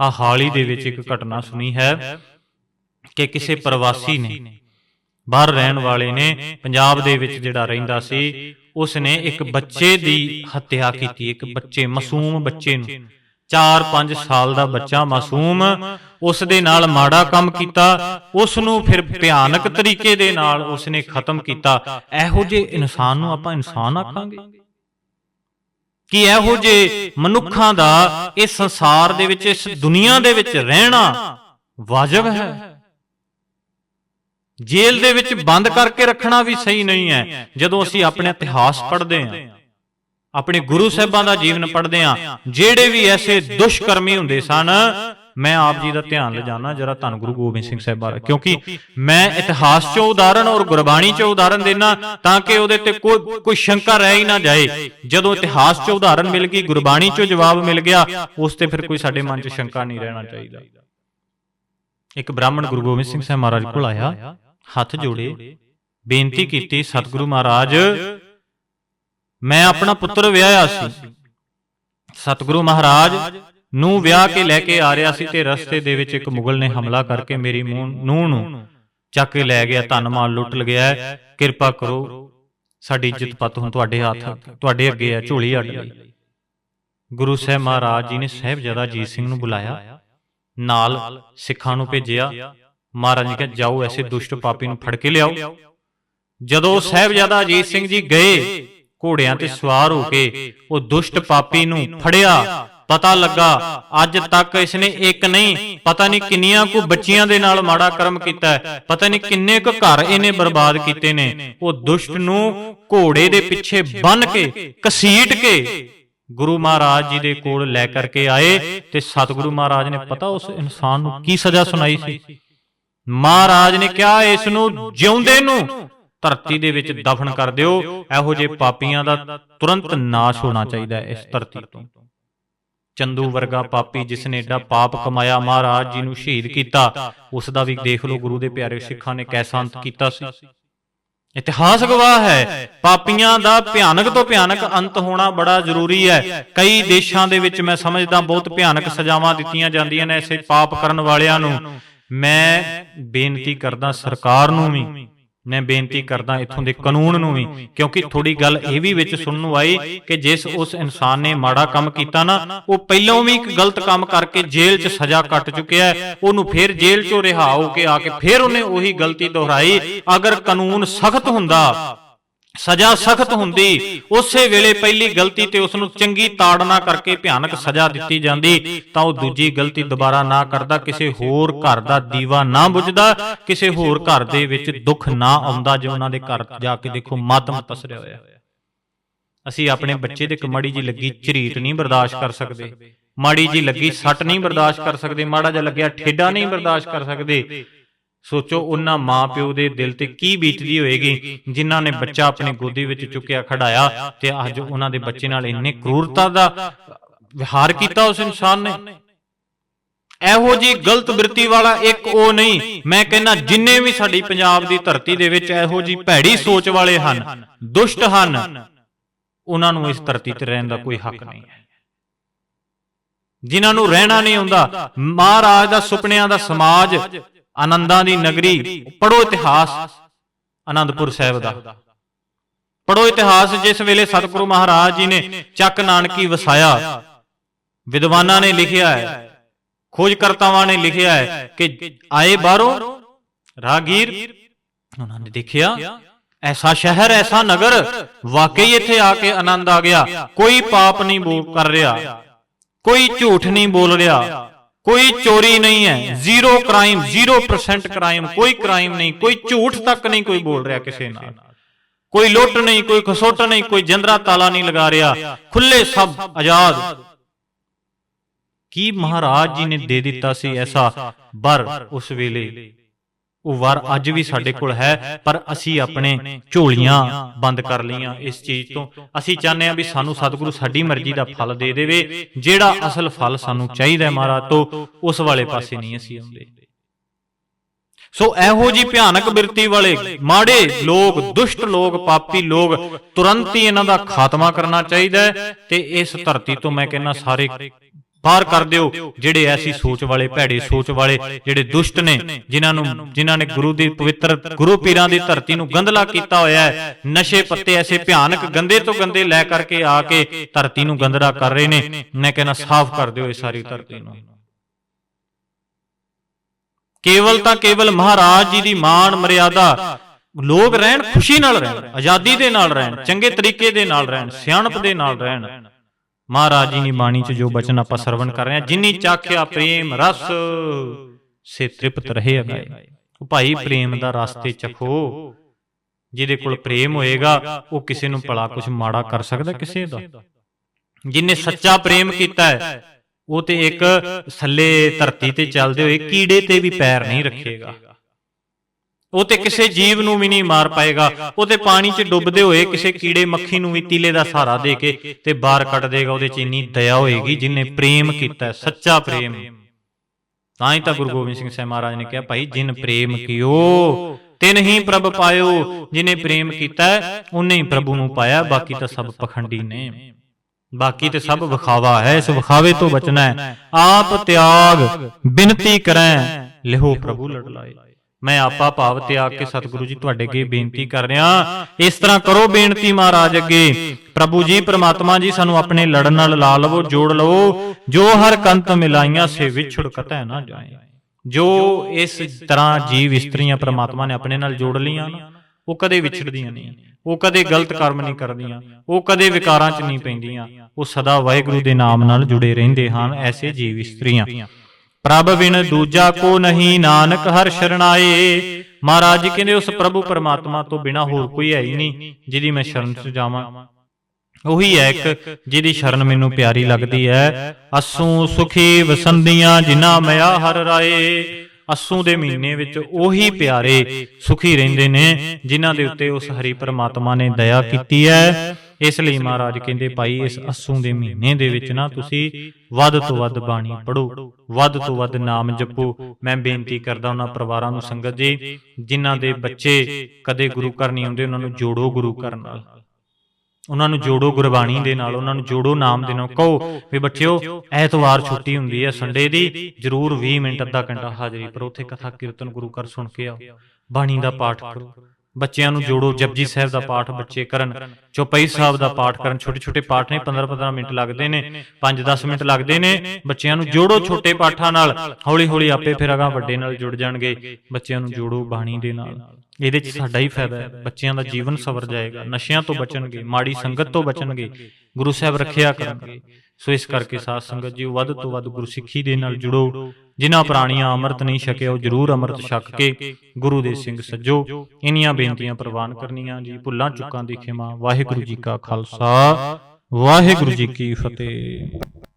ਆ ਹਾਲ ਹੀ ਦੇ ਵਿੱਚ ਇੱਕ ਘਟਨਾ ਸੁਣੀ ਹੈ ਕਿ ਕਿਸੇ ਪ੍ਰਵਾਸੀ ਨੇ ਬਾਹਰ ਰਹਿਣ ਵਾਲੇ ਨੇ ਪੰਜਾਬ ਦੇ ਵਿੱਚ ਜਿਹੜਾ ਰਹਿੰਦਾ ਸੀ ਉਸ ਨੇ ਇੱਕ ਬੱਚੇ ਦੀ ਹੱਤਿਆ ਕੀਤੀ ਇੱਕ ਬੱਚੇ ਮਾਸੂਮ ਬੱਚੇ ਨੂੰ। 4-5 ਸਾਲ ਦਾ ਬੱਚਾ ਮਾਸੂਮ ਉਸ ਦੇ ਨਾਲ ਮਾੜਾ ਕੰਮ ਕੀਤਾ ਉਸ ਨੂੰ ਫਿਰ ਭਿਆਨਕ ਤਰੀਕੇ ਦੇ ਨਾਲ ਉਸ ਨੇ ਖਤਮ ਕੀਤਾ। ਇਹੋ ਜਿਹੇ ਇਨਸਾਨ ਨੂੰ ਆਪਾਂ ਇਨਸਾਨ ਆਖਾਂਗੇ। ਕਿ ਇਹੋ ਜਿਹੇ ਮਨੁੱਖਾਂ ਦਾ ਇਸ ਸੰਸਾਰ ਦੇ ਵਿੱਚ ਇਸ ਦੁਨੀਆ ਦੇ ਵਿੱਚ ਰਹਿਣਾ ਵਾਜਬ ਹੈ। ਜੇਲ੍ਹ ਦੇ ਵਿੱਚ ਬੰਦ ਕਰਕੇ ਰੱਖਣਾ ਵੀ ਸਹੀ ਨਹੀਂ ਹੈ। ਜਦੋਂ ਅਸੀਂ ਆਪਣੇ ਇਤਿਹਾਸ ਪੜ੍ਹਦੇ ਹਾਂ ਆਪਣੇ ਗੁਰੂ ਸਾਹਿਬਾਂ ਦਾ ਜੀਵਨ ਪੜ੍ਹਦੇ ਹਾਂ ਜਿਹੜੇ ਵੀ ਐਸੇ ਦੁਸ਼ਕਰਮੀ ਹੁੰਦੇ ਸਨ ਮੈਂ ਆਪ ਜੀ ਦਾ ਧਿਆਨ ਲਿਜਾਣਾ ਜਰਾ ਧੰਨ ਗੁਰੂ ਗੋਬਿੰਦ ਸਿੰਘ ਸਾਹਿਬ ਬਾਰੇ। ਕਿਉਂਕਿ ਮੈਂ ਇਤਿਹਾਸ ਚੋਂ ਉਦਾਹਰਣ ਔਰ ਗੁਰਬਾਣੀ ਚੋਂ ਉਦਾਹਰਣ ਦੇਣਾ ਤਾਂ ਕਿ ਉਹਦੇ ਤੇ ਕੋਈ ਕੋਈ ਸ਼ੰਕਾ ਰਹਿ ਹੀ ਨਾ ਜਾਏ। ਜਦੋਂ ਇਤਿਹਾਸ ਚੋਂ ਉਦਾਹਰਣ ਮਿਲ ਗਈ ਗੁਰਬਾਣੀ ਚੋਂ ਜਵਾਬ ਮਿਲ ਗਿਆ ਉਸ ਤੇ ਫਿਰ ਕੋਈ ਸਾਡੇ ਮਨ 'ਚ ਸ਼ੰਕਾ ਨਹੀਂ ਰਹਿਣਾ ਚਾਹੀਦਾ। ਇੱਕ ਬ੍ਰਾਹਮਣ ਗੁਰੂ ਗੋਬਿੰਦ ਸਿੰਘ ਸਾਹਿਬ ਮਹਾਰਾਜ ਕੋਲ ਆਇਆ ਹੱਥ ਜੋੜੇ ਬੇਨਤੀ ਕੀਤੀ ਸਤਿਗੁਰੂ ਮਹਾਰਾਜ ਮੈਂ ਆਪਣਾ ਪੁੱਤਰ ਵਿਆਹਿਆ ਸੀ। ਸਤਿਗੁਰੂ ਮਹਾਰਾਜ ਨੂੰ ਵਿਆਹ ਕੇ ਲੈ ਕੇ ਆ ਰਿਹਾ ਸੀ ਤੇ ਰਸਤੇ ਦੇ ਵਿੱਚ ਇੱਕ ਮੁਗਲ ਨੇ ਹਮਲਾ ਕਰਕੇ ਮੇਰੀ ਨੂੰਹ ਨੂੰ ਚੱਕ ਕੇ ਲੈ ਗਿਆ। ਧਨ ਮਾਲ ਲੁੱਟ ਲਿਆ ਕਿਰਪਾ ਕਰੋ, ਸਾਡੀ ਇੱਜ਼ਤ ਪਤ ਹੁਣ ਤੁਹਾਡੇ ਹੱਥ ਤੁਹਾਡੇ ਅੱਗੇ ਹੈ, ਝੋਲੀ ਅੱਡ ਲਈ। ਗੁਰੂ ਸਾਹਿਬ ਮਹਾਰਾਜ ਜੀ ਨੇ ਸਾਹਿਬਜ਼ਾਦਾ ਅਜੀਤ ਸਿੰਘ ਨੂੰ ਬੁਲਾਇਆ। ਨਾਲ ਸਿੱਖਾਂ ਨੂੰ ਭੇਜਿਆ। ਮਹਾਰਾਜ ਨੇ ਕਿਹਾ, ਜਾਓ ਐਸੇ ਦੁਸ਼ਟ ਪਾਪੀ ਨੂੰ ਫੜ ਕੇ ਲਿਆਓ। ਜਦੋਂ ਸਾਹਿਬਜ਼ਾਦਾ ਅਜੀਤ ਸਿੰਘ ਜੀ ਗਏ, ਘੋੜਿਆਂ ਤੇ ਸਵਾਰ ਹੋ ਕੇ ਉਹ ਦੁਸ਼ਟ ਪਾਪੀ ਨੂੰ ਫੜਿਆ ਪਤਾ ਲੱਗਾ, ਅੱਜ ਤੱਕ ਇਸਨੇ ਇੱਕ ਨਹੀਂ, ਪਤਾ ਨਹੀਂ ਕਿੰਨੀਆਂ ਕੁ ਬੱਚੀਆਂ ਦੇ ਨਾਲ ਮਾੜਾ ਕਰਮ ਕੀਤਾ ਪਤਾ ਨਹੀਂ ਕਿੰਨੇ ਕੁ ਘਰ ਇਹਨੇ ਬਰਬਾਦ ਕੀਤੇ ਨੇ। ਉਹ ਦੁਸ਼ਟ ਨੂੰ ਘੋੜੇ ਦੇ ਪਿੱਛੇ ਬੰਨ ਕੇ, ਕਸੀਟ ਕੇ ਗੁਰੂ ਮਹਾਰਾਜ ਜੀ ਦੇ ਕੋਲ ਲੈ ਕਰਕੇ ਆਏ ਤੇ ਸਤਿਗੁਰੂ ਮਹਾਰਾਜ ਨੇ ਪਤਾ ਉਸ ਇਨਸਾਨ ਨੂੰ ਕੀ ਸਜ਼ਾ ਸੁਣਾਈ ਸੀ? ਮਹਾਰਾਜ ਨੇ ਕਿਹਾ, ਇਸ ਨੂੰ ਜਿਉਂਦੇ ਨੂੰ ਧਰਤੀ ਦੇ ਵਿੱਚ ਦਫਨ ਕਰ ਦਿਓ, ਇਹੋ ਜਿਹੇ ਪਾਪੀਆਂ ਦਾ ਤੁਰੰਤ ਨਾਸ਼ ਹੋਣਾ ਚਾਹੀਦਾ ਹੈ ਇਸ ਧਰਤੀ ਤੋਂ। ਚੰਦੂ ਵਰਗਾ ਪਾਪੀ ਜਿਸ ਨੇ ਏਡਾ ਪਾਪ ਕਮਾਇਆ ਮਹਾਰਾਜ ਜੀ ਨੂੰ ਸ਼ਹੀਦ ਕੀਤਾ ਉਸ ਦਾ ਵੀ ਦੇਖ ਲਓ ਗੁਰੂ ਦੇ ਪਿਆਰੇ ਸਿੱਖਾਂ ਨੇ ਕੈਸਾ ਅੰਤ ਕੀਤਾ ਸੀ। ਇਤਿਹਾਸ ਗਵਾਹ ਹੈ ਪਾਪੀਆਂ ਦਾ ਭਿਆਨਕ ਤੋਂ ਭਿਆਨਕ ਅੰਤ ਹੋਣਾ ਬੜਾ ਜ਼ਰੂਰੀ ਹੈ। ਕਈ ਦੇਸ਼ਾਂ ਦੇ ਵਿੱਚ ਮੈਂ ਸਮਝਦਾ ਬਹੁਤ ਭਿਆਨਕ ਸਜ਼ਾਵਾਂ ਦਿੱਤੀਆਂ ਜਾਂਦੀਆਂ ਨੇ ਐਸੇ ਪਾਪ ਕਰਨ ਵਾਲਿਆਂ ਨੂੰ। ਮੈਂ ਬੇਨਤੀ ਕਰਦਾ ਸਰਕਾਰ ਨੂੰ ਵੀ। ਮੈਂ ਬੇਨਤੀ ਕਰਦਾ ਇੱਥੋਂ ਦੇ ਕਾਨੂੰਨ ਨੂੰ ਵੀ ਕਿਉਂਕਿ ਥੋੜੀ ਗੱਲ ਇਹ ਵੀ ਵਿੱਚ ਸੁਣਨ ਨੂੰ ਆਈ ਕਿ ਜਿਸ ਉਸ ਇਨਸਾਨ ਨੇ ਮਾੜਾ ਕੰਮ ਕੀਤਾ ਨਾ ਉਹ ਪਹਿਲਾਂ ਵੀ ਇੱਕ ਗਲਤ ਕੰਮ ਕਰਕੇ ਜੇਲ੍ਹ 'ਚ ਸਜ਼ਾ ਕੱਟ ਚੁੱਕਿਆ ਹੈ ਉਹਨੂੰ ਫਿਰ ਜੇਲ੍ਹ 'ਚੋਂ ਰਿਹਾ ਹੋ ਕੇ ਆ ਕੇ ਫਿਰ ਉਹਨੇ ਉਹੀ ਗਲਤੀ ਦੁਹਰਾਈ। ਅਗਰ ਕਾਨੂੰਨ ਸਖਤ ਹੁੰਦਾ ਸਜ਼ਾ ਸਖਤ ਹੁੰਦੀ, ਉਸੇ ਵੇਲੇ ਪਹਿਲੀ ਗਲਤੀ ਤੇ ਉਸ ਨੂੰ ਚੰਗੀ ਤਾੜਨਾ ਕਰਕੇ ਭਿਆਨਕ ਸਜ਼ਾ ਦਿੱਤੀ ਜਾਂਦੀ, ਤਾਂ ਉਹ ਦੂਜੀ ਗਲਤੀ ਦੁਬਾਰਾ ਨਾ ਕਰਦਾ, ਕਿਸੇ ਹੋਰ ਘਰ ਦਾ ਦੀਵਾ ਨਾ ਬੁਝਦਾ, ਕਿਸੇ ਹੋਰ ਘਰ ਦੇ ਵਿੱਚ ਦੁੱਖ ਨਾ ਆਉਂਦਾ, ਜੇ ਉਹਨਾਂ ਦੇ ਘਰ ਜਾ ਕੇ ਦੇਖੋ ਮਾਤਮ ਪਸਰਿਆ ਹੋਇਆ। ਅਸੀਂ ਆਪਣੇ ਬੱਚੇ ਦੇ ਕਮੜੀ ਜੀ ਲੱਗੀ ਝਰੀਟ ਨਹੀਂ ਬਰਦਾਸ਼ਤ ਕਰ ਸਕਦੇ, ਮਾੜੀ ਜੀ ਲੱਗੀ ਸੱਟ ਨਹੀਂ ਬਰਦਾਸ਼ਤ ਕਰ ਸਕਦੇ, ਮਾੜਾ ਜਿਹਾ ਲੱਗਿਆ ਠੇਡਾ ਨਹੀਂ ਬਰਦਾਸ਼ਤ ਕਰ ਸਕਦੇ ਸੋਚੋ ਉਹਨਾਂ ਮਾਪਿਓ ਦੇ ਦਿਲ ਤੇ ਕੀ ਬੀਤਦੀ ਹੋਏਗੀ? ਜਿਨ੍ਹਾਂ ਨੇ ਬੱਚਾ ਆਪਣੀ ਗੋਦੀ ਵਿੱਚ ਚੁੱਕਿਆ ਖੜਾਇਆ ਤੇ ਅੱਜ ਉਹਨਾਂ ਦੇ ਬੱਚੇ ਨਾਲ ਇੰਨੇ ਕਰੂਰਤਾ ਦਾ ਵਿਹਾਰ ਕੀਤਾ ਉਸ ਇਨਸਾਨ ਨੇ। ਇਹੋ ਜੀ ਗਲਤ ਬਿਰਤੀ ਵਾਲਾ ਇੱਕ ਉਹ ਨਹੀਂ। ਮੈਂ ਕਹਿੰਦਾ ਜਿੰਨੇ ਵੀ ਸਾਡੀ ਪੰਜਾਬ ਦੀ ਧਰਤੀ ਦੇ ਵਿੱਚ ਇਹੋ ਜੀ ਭੈੜੀ ਸੋਚ ਵਾਲੇ ਹਨ। ਦੁਸ਼ਟ ਹਨ। ਉਹਨਾਂ ਨੂੰ ਇਸ ਧਰਤੀ ਤੇ ਰਹਿਣ ਦਾ ਕੋਈ ਹੱਕ ਨਹੀਂ ਹੈ। ਜਿਨ੍ਹਾਂ ਨੂੰ ਰਹਿਣਾ ਨਹੀਂ ਹੁੰਦਾ ਮਹਾਰਾਜ ਦਾ ਸੁਪਨਿਆਂ ਦਾ ਸਮਾਜ ਆਨੰਦਾਂ ਦੀ ਨਗਰੀ ਪੜੋ ਇਤਿਹਾਸ, ਆਨੰਦਪੁਰ ਸਾਹਿਬ ਦਾ। ਪੜੋ ਇਤਿਹਾਸ, ਜਿਸ ਵੇਲੇ ਸਤਿਗੁਰੂ ਮਹਾਰਾਜ ਜੀ ਨੇ ਚੱਕ ਨਾਨਕੀ ਵਸਾਇਆ, ਵਿਦਵਾਨਾਂ ਨੇ ਲਿਖਿਆ ਹੈ, ਖੋਜਕਰਤਾਵਾਂ ਨੇ ਲਿਖਿਆ ਹੈ ਕਿ ਆਏ ਬਾਹਰੋਂ ਰਾਗੀਰ, ਉਹਨਾਂ ਨੇ ਦੇਖਿਆ, ਐਸਾ ਸ਼ਹਿਰ, ਐਸਾ ਨਗਰ, ਵਾਕਈ ਇੱਥੇ ਆ ਕੇ ਆਨੰਦ ਆ ਗਿਆ। ਕੋਈ ਪਾਪ ਨਹੀਂ ਬੋਲ ਕਰ ਰਿਹਾ, ਕੋਈ ਝੂਠ ਨਹੀਂ ਬੋਲ ਰਿਹਾ। ਕੋਈ ਚੋਰੀ ਨਹੀਂ ਹੈ। ਜ਼ੀਰੋ ਕ੍ਰਾਈਮ 0% ਕ੍ਰਾਈਮ ਕੋਈ ਕ੍ਰਾਈਮ ਨਹੀਂ, ਕੋਈ ਝੂਠ ਤੱਕ ਨਹੀਂ ਕੋਈ ਬੋਲ ਰਿਹਾ ਕਿਸੇ ਨਾਲ। ਕੋਈ ਲੁੱਟ ਨਹੀਂ, ਕੋਈ ਖਸੋਟ ਨਹੀਂ, ਕੋਈ ਜੰਦਰਾ ਤਾਲਾ ਨਹੀਂ ਲਗਾ ਰਿਹਾ। ਖੁੱਲੇ ਸਭ ਆਜ਼ਾਦ। ਕੀ ਮਹਾਰਾਜ ਜੀ ਨੇ ਦੇ ਦਿੱਤਾ ਸੀ ਐਸਾ ਬਰ ਉਸ ਵੇਲੇ? ਉਹ ਵਰ ਅੱਜ ਵੀ ਸਾਡੇ ਕੋਲ ਹੈ, ਪਰ ਅਸੀਂ ਆਪਣੇ ਝੋਲੀਆਂ ਬੰਦ ਕਰ ਲਈਆਂ ਇਸ ਚੀਜ਼ ਤੋਂ। ਅਸੀਂ ਚਾਹੁੰਦੇ ਹਾਂ ਵੀ ਸਾਨੂੰ ਸਤਿਗੁਰੂ ਸਾਡੀ ਮਰਜ਼ੀ ਦਾ ਫਲ ਦੇ ਦੇਵੇ, ਜਿਹੜਾ ਅਸਲ ਫਲ ਸਾਨੂੰ ਚਾਹੀਦਾ ਹੈ ਮਹਾਰਾਜ, ਤੋਂ ਉਸ ਵਾਲੇ ਪਾਸੇ ਨਹੀਂ ਅਸੀਂ ਆਉਂਦੇ। ਸੋ ਇਹੋ ਜੀ ਭਿਆਨਕ ਬਿਰਤੀ ਵਾਲੇ ਮਾੜੇ ਲੋਕ, ਦੁਸ਼ਟ ਲੋਕ, ਪਾਪੀ ਲੋਕ, ਤੁਰੰਤ ਹੀ ਇਹਨਾਂ ਦਾ ਖਾਤਮਾ ਕਰਨਾ ਚਾਹੀਦਾ ਹੈ ਤੇ ਇਸ ਧਰਤੀ ਤੋਂ ਮੈਂ ਕਹਿੰਦਾ ਸਾਰੇ ਬਾਹਰ ਕਰ ਦਿਓ ਜਿਹੜੇ ਐਸੀ ਸੋਚ ਵਾਲੇ ਭੈੜੇ ਸੋਚ ਵਾਲੇ ਜਿਹੜੇ ਦੁਸ਼ਟ ਨੇ ਜਿਨ੍ਹਾਂ ਨੂੰ ਜਿਨ੍ਹਾਂ ਨੇ ਗੁਰੂ ਦੀ ਪਵਿੱਤਰ ਗੁਰੂ ਪੀਰਾਂ ਦੀ ਧਰਤੀ ਨੂੰ ਗੰਦਲਾ ਕੀਤਾ ਹੋਇਆ ਹੈ। ਨਸ਼ੇ ਪੱਤੇ ਐਸੇ ਭਿਆਨਕ ਗੰਦੇ ਤੋਂ ਗੰਦੇ ਲੈ ਕਰਕੇ ਆ ਕੇ ਧਰਤੀ ਨੂੰ ਗੰਦਲਾ ਕਰ ਰਹੇ ਨੇ। ਮੈਂ ਕਹਿੰਦਾ ਸਾਫ਼ ਕਰ ਦਿਓ ਇਹ ਸਾਰੀ ਧਰਤੀ ਨੂੰ। ਕੇਵਲ ਤਾਂ ਕੇਵਲ ਮਹਾਰਾਜ ਜੀ ਦੀ ਮਾਣ ਮਰਿਆਦਾ। ਲੋਕ ਰਹਿਣ ਖੁਸ਼ੀ ਨਾਲ ਰਹਿਣ ਆਜ਼ਾਦੀ ਦੇ ਨਾਲ ਰਹਿਣ ਚੰਗੇ ਤਰੀਕੇ ਦੇ ਨਾਲ ਰਹਿਣ ਸਿਆਣਪ ਦੇ ਨਾਲ ਰਹਿਣ। ਮਹਾਰਾਜ ਜੀ ਦੀ ਬਾਣੀ ਚ ਜੋ ਬਚਨ ਆਪਾਂ ਸਰਵਣ ਕਰ ਰਹੇ ਹਾਂ ਜਿਨੀ ਚਾਖਿਆ ਪ੍ਰੇਮ ਰਸ ਸੇ ਤ੍ਰਿਪਤ ਰਹੇ ਅਗਾਏ। ਉਹ ਭਾਈ ਪ੍ਰੇਮ ਦਾ ਰਸ ਤੇ ਚਖੋ। ਜਿਹਦੇ ਕੋਲ ਪ੍ਰੇਮ ਹੋਏਗਾ ਉਹ ਕਿਸੇ ਨੂੰ ਭਲਾ ਕੁਝ ਮਾੜਾ ਕਰ ਸਕਦਾ ਕਿਸੇ ਦਾ। ਜਿਨੇ ਸੱਚਾ ਪ੍ਰੇਮ ਕੀਤਾ ਹੈ ਉਹ ਤੇ ਇੱਕ ਥੱਲੇ ਧਰਤੀ ਤੇ ਚੱਲਦੇ ਹੋਏ ਕੀੜੇ ਤੇ ਵੀ ਪੈਰ ਨਹੀਂ ਰੱਖੇਗਾ। ਉਹ ਤੇ ਕਿਸੇ ਜੀਵ ਨੂੰ ਵੀ ਨਹੀਂ ਮਾਰ ਪਾਏਗਾ। ਉਹ ਤੇ ਪਾਣੀ 'ਚ ਡੁੱਬਦੇ ਹੋਏ ਕਿਸੇ ਕੀੜੇ ਮੱਖੀ ਨੂੰ ਵੀ ਤੀਲੇ ਦਾ ਸਹਾਰਾ ਦੇ ਕੇ ਤੇ ਬਾਹਰ ਕੱਢ ਦੇਗਾ ਉਹਦੇ 'ਚ ਇੰਨੀ ਦਇਆ ਹੋਏਗੀ ਜਿਨੇ ਪ੍ਰੇਮ ਕੀਤਾ ਸੱਚਾ ਪ੍ਰੇਮ। ਤਾਂ ਹੀ ਤਾਂ ਗੁਰੂ ਗੋਬਿੰਦ ਸਿੰਘ ਸਾਹਿਬ ਮਹਾਰਾਜ ਨੇ ਕਿਹਾ ਭਾਈ ਜਿਨ ਪ੍ਰੇਮ ਕੀਓ ਤਿਨ ਹੀ ਪ੍ਰਭ ਪਾਇਓ ਜਿਨੇ ਪ੍ਰੇਮ ਕੀਤਾ ਉਹਨੇ ਹੀ ਪ੍ਰਭੂ ਨੂੰ ਪਾਇਆ ਬਾਕੀ ਤਾਂ ਸਭ ਪਖੰਡੀ ਨੇ। ਬਾਕੀ ਤੇ ਸਭ ਵਿਖਾਵਾ ਹੈ ਇਸ ਵਿਖਾਵੇ ਤੋਂ ਬਚਣਾ ਹੈ। ਆਪ ਤਿਆਗ ਬਿਨਤੀ ਕਰੈ ਲਿਹੋ ਪ੍ਰਭੂ ਲੜ ਲਾਏ ਮੈਂ ਆਪਾ ਭਾਵ ਤਿਆਗ ਕੇ ਸਤਿਗੁਰੂ ਜੀ ਤੁਹਾਡੇ ਅੱਗੇ ਬੇਨਤੀ ਕਰ ਰਿਹਾ ਇਸ ਤਰ੍ਹਾਂ ਕਰੋ ਬੇਨਤੀ ਮਹਾਰਾਜ ਅੱਗੇ ਪ੍ਰਭੂ ਜੀ ਪ੍ਰਮਾਤਮਾ ਜੀ ਸਾਨੂੰ ਆਪਣੇ ਲੜਨ ਨਾਲ ਲਾ ਲਵੋ ਜੋੜ ਲਵੋ ਜੋ ਹਰ ਕੰਤ ਮਿਲਾਈਆਂ ਸੇ ਵਿਛੜ ਕਤੈ ਨਾ ਜਾਏ ਜੋ ਇਸ ਤਰ੍ਹਾਂ ਜੀਵ ਇਸਤਰੀਆਂ ਪ੍ਰਮਾਤਮਾ ਨੇ ਆਪਣੇ ਨਾਲ ਜੋੜ ਲੀਆਂ ਨਾ ਉਹ ਕਦੇ ਵਿਛੜਦੀਆਂ ਨਹੀਂ ਉਹ ਕਦੇ ਗਲਤ ਕਰਮ ਨਹੀਂ ਕਰਦੀਆਂ ਉਹ ਕਦੇ ਵਿਕਾਰਾਂ 'ਚ ਨਹੀਂ ਪੈਂਦੀਆਂ ਉਹ ਸਦਾ ਵਾਹਿਗੁਰੂ ਦੇ ਨਾਮ ਨਾਲ ਜੁੜੇ ਰਹਿੰਦੇ ਹਨ ਐਸੇ ਜੀਵ ਇਸਤਰੀਆਂ ਪ੍ਰਭ ਬਿਨ ਦੂਜਾ ਕੋ ਨਹੀਂ ਨਾਨਕ ਹਰ ਸ਼ਰਣਾਏ। ਮਹਾਰਾਜ ਕਹਿੰਦੇ, ਉਸ ਪ੍ਰਭੂ ਪਰਮਾਤਮਾ ਤੋਂ ਬਿਨਾ ਹੋਰ ਕੋਈ ਹੈ ਹੀ ਨਹੀਂ, ਜਿਹਦੀ ਮੈਂ ਸ਼ਰਨ 'ਚ ਜਾਵਾਂ। ਉਹੀ ਹੈ ਇੱਕ, ਜਿਹਦੀ ਸ਼ਰਨ ਮੈਨੂੰ ਪਿਆਰੀ ਲੱਗਦੀ ਹੈ। ਅਸੂ ਸੁਖੀ ਵਸੰਦੀਆਂ ਜਿਨਾ ਮਿਆ ਹਰ ਰਾਏ। ਅਸੂ ਦੇ ਮਹੀਨੇ ਵਿੱਚ ਉਹੀ ਪਿਆਰੇ, ਸੁਖੀ ਰਹਿੰਦੇ ਨੇ, ਜਿਨ੍ਹਾਂ ਦੇ ਉੱਤੇ ਉਸ ਹਰੀ ਪਰਮਾਤਮਾ ਨੇ ਦਇਆ ਕੀਤੀ ਹੈ। ਇਸ ਲਈ ਮਹਾਰਾਜ ਕਹਿੰਦੇ ਭਾਈ ਇਸ ਅਸੂ ਦੇ ਮਹੀਨੇ ਦੇ ਵਿੱਚ ਨਾ ਤੁਸੀਂ ਵੱਧ ਤੋਂ ਵੱਧ ਬਾਣੀ ਪੜੋ ਵੱਧ ਤੋਂ ਵੱਧ ਨਾਮ ਜਪੋ। ਮੈਂ ਬੇਨਤੀ ਕਰਦਾ ਉਹਨਾਂ ਪਰਿਵਾਰਾਂ ਨੂੰ ਸੰਗਤ ਜੀ ਜਿਨ੍ਹਾਂ ਦੇ ਬੱਚੇ ਕਦੇ ਗੁਰੂ ਘਰ ਨਹੀਂ ਆਉਂਦੇ ਉਹਨਾਂ ਨੂੰ ਜੋੜੋ ਗੁਰੂ ਘਰ ਨਾਲ। ਉਹਨਾਂ ਨੂੰ ਜੋੜੋ ਗੁਰਬਾਣੀ ਦੇ ਨਾਲ ਉਹਨਾਂ ਨੂੰ ਜੋੜੋ ਨਾਮ ਦੇ ਨਾਲ ਕਹੋ ਵੀ ਬੱਚਿਓ ਐਤਵਾਰ ਛੁੱਟੀ ਹੁੰਦੀ ਹੈ ਸੰਡੇ ਦੀ ਜਰੂਰ 20 ਮਿੰਟ ਅੱਧਾ ਘੰਟਾ ਹਾਜ਼ਰੀ ਪਰ ਉੱਥੇ ਕਥਾ ਕੀਰਤਨ ਗੁਰੂ ਘਰ ਸੁਣ ਕੇ ਆਓ। ਬਾਣੀ ਦਾ ਪਾਠ ਕਰੋ ਬੱਚਿਆਂ ਨੂੰ ਜੋੜੋ ਜਪਜੀ ਸਾਹਿਬ ਦਾ ਪਾਠ ਬੱਚੇ ਕਰਨ। ਚੌਪਈ ਸਾਹਿਬ ਦਾ ਪਾਠ ਕਰਨ। ਛੋਟੇ ਛੋਟੇ ਪਾਠ ਨੇ 15 15 ਮਿੰਟ ਲੱਗਦੇ ਨੇ। 5-10 ਮਿੰਟ ਲੱਗਦੇ ਨੇ। ਬੱਚਿਆਂ ਨੂੰ ਜੋੜੋ ਛੋਟੇ ਪਾਠਾਂ ਨਾਲ। ਹੌਲੀ ਹੌਲੀ ਆਪੇ ਫਿਰ ਅਗਾ ਵੱਡੇ ਨਾਲ ਜੁੜ ਜਾਣਗੇ। ਬੱਚਿਆਂ ਨੂੰ ਜੋੜੋ ਬਾਣੀ ਦੇ ਨਾਲ। ਇਹਦੇ 'ਚ ਸਾਡਾ ਹੀ ਫਾਇਦਾ ਹੈ। ਬੱਚਿਆਂ ਦਾ ਜੀਵਨ ਸਵਰ ਜਾਏਗਾ। ਨਸ਼ਿਆਂ ਤੋਂ ਬਚਣਗੇ ਮਾੜੀ ਸੰਗਤ ਤੋਂ ਬਚਣਗੇ। ਗੁਰੂ ਸਾਹਿਬ ਰੱਖਿਆ ਕਰਨਗੇ। ਸੋ ਇਸ ਕਰਕੇ ਸਾਧ ਸੰਗਤ ਜੀ ਵੱਧ ਤੋਂ ਵੱਧ ਗੁਰੂ ਸਿੱਖੀ ਦੇ ਨਾਲ ਜੁੜੋ ਜਿਨ੍ਹਾਂ ਪ੍ਰਾਣੀਆਂ ਅੰਮ੍ਰਿਤ ਨਹੀਂ ਛਕਿਆ ਉਹ ਜਰੂਰ ਅੰਮ੍ਰਿਤ ਛਕ ਕੇ ਗੁਰੂ ਦੇ ਸਿੰਘ ਸੱਜੋ ਇਨੀਆਂ ਬੇਨਤੀਆਂ ਪ੍ਰਵਾਨ ਕਰਨੀਆਂ ਜੀ ਭੁੱਲਾਂ ਚੁੱਕਾਂ ਦੀ ਖਿਮਾ ਵਾਹਿਗੁਰੂ ਜੀ ਕਾ ਖਾਲਸਾ ਵਾਹਿਗੁਰੂ ਜੀ ਕੀ ਫਤਿਹ।